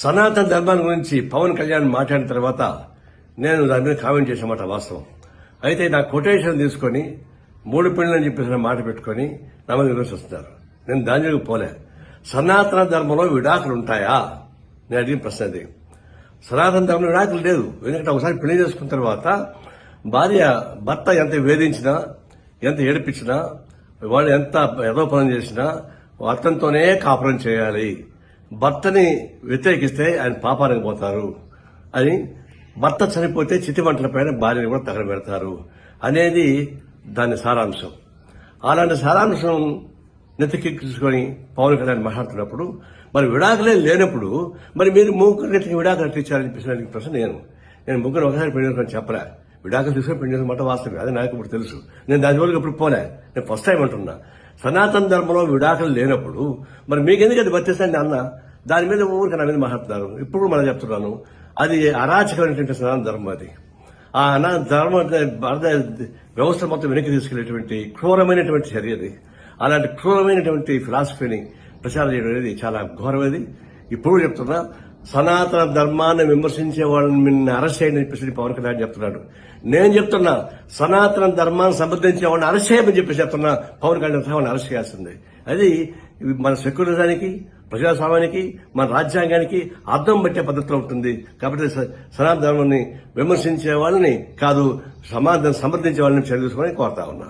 సనాతన ధర్మాన్ని గురించి పవన్ కళ్యాణ్ మాట్లాడిన తర్వాత నేను దాని మీద కామెంట్ చేసామాట వాస్తవం. అయితే నా కొటేషన్ తీసుకొని మూడు పెళ్ళని చెప్పేసి మాట పెట్టుకొని నా మీద విమర్శిస్తున్నారు నేను దాని దగ్గరకు పోలే. సనాతన ధర్మంలో విడాకులు ఉంటాయా? నేను అడిగిన ప్రశ్న అది. సనాతన ధర్మంలో విడాకులు లేదు ఎందుకంటే ఒకసారి పెళ్ళి చేసుకున్న తర్వాత భార్య భర్త ఎంత వేధించినా ఎంత ఏడిపించినా వాళ్ళు ఎంత ఎదో పనులు చేసినా అతనితోనే కాపురం చేయాలి. భర్తని వ్యతిరేకిస్తే ఆయన పాపానికి పోతారు అని భర్త చనిపోతే చితిమంటల పైన భార్యను కూడా తగలబెడతారు అనేది దాని సారాంశం. అలాంటి సారాంశం నెత్తికెక్కించుకొని పవన్ కళ్యాణ్ మాట్లాడుతున్నప్పుడు మరి విడాకులే లేనప్పుడు మరి మీరు ముగ్గురు నెత్తికి విడాకులు అట్టించారని చెప్పేసి ప్రశ్న నేను. నేను ముగ్గురు ఒకసారి పెళ్ళి చెప్పలే. విడాకులు తీసుకొని పెళ్ళి చేసుకున్న మాట వాస్తవం అది నాకు ఇప్పుడు తెలుసు. నేను దాని వరకు ఇప్పుడు పోలే. నేను ఫస్ట్ టైం అంటున్నా. సనాతన ధర్మంలో విడాకులు లేనప్పుడు మరి మీకెందుకు అది వర్తిస్తుంది అన్న? దాని మీద ఊరికి నా మీద మాట్లాడుతున్నారు ఇప్పుడు మనం చెప్తున్నాను. అది అరాచకమైనటువంటి సనాతన ధర్మం అది. ఆ అనా ధర్మ భారత వ్యవస్థ మొత్తం వెనక్కి తీసుకెళ్ళేటువంటి క్రూరమైనటువంటి చర్య అది. అలాంటి క్రూరమైనటువంటి ఫిలాసఫీని ప్రచారం చేయడం అనేది చాలా ఘోరమైనది. ఇప్పుడు చెప్తున్నా సనాతన ధర్మాన్ని విమర్శించే వాళ్ళని మిమ్మల్ని అరెస్ట్ చేయని చెప్పేసి పవన్ కళ్యాణ్ చెప్తున్నాడు. నేను చెప్తున్నా సనాతన ధర్మాన్ని సమర్థించే వాళ్ళని అరెస్ట్ చేయమని చెప్పేసి చెప్తున్నా పవన్ కళ్యాణ్ వాళ్ళని అరెస్ట్ చేయాల్సిందే. అది మన సెక్యులరిజానికి ప్రజాస్వామ్యానికి మన రాజ్యాంగానికి అర్థం పట్టే పద్ధతిలో ఉంటుంది. కాబట్టి స- సనాతన ధర్మాన్ని విమర్శించే వాళ్ళని కాదు సమాధానం సమర్థించే వాళ్ళని చర్య కోరుతా ఉన్నా.